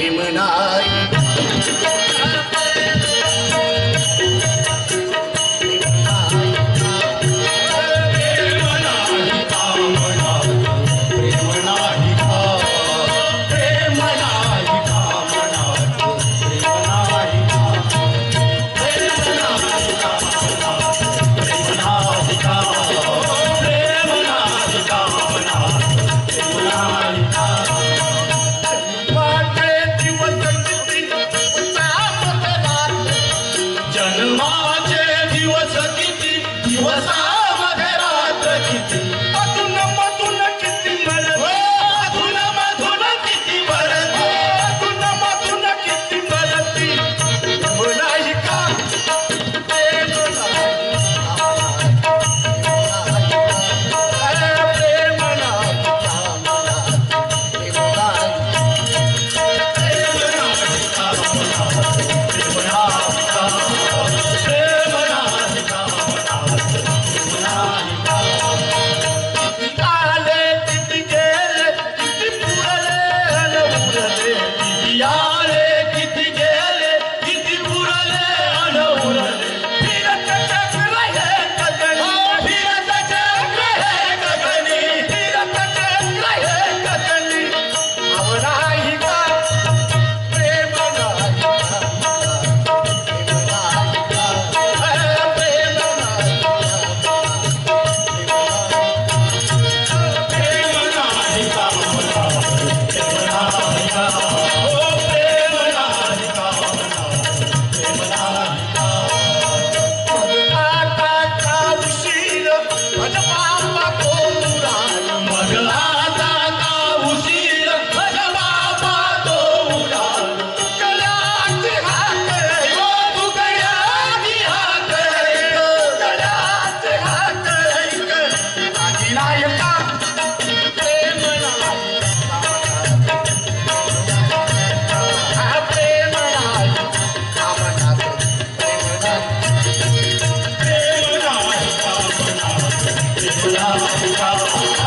விமுனாய் जन्माचे दिवस किती? दिवसामध्ये रात्र किती? 高高。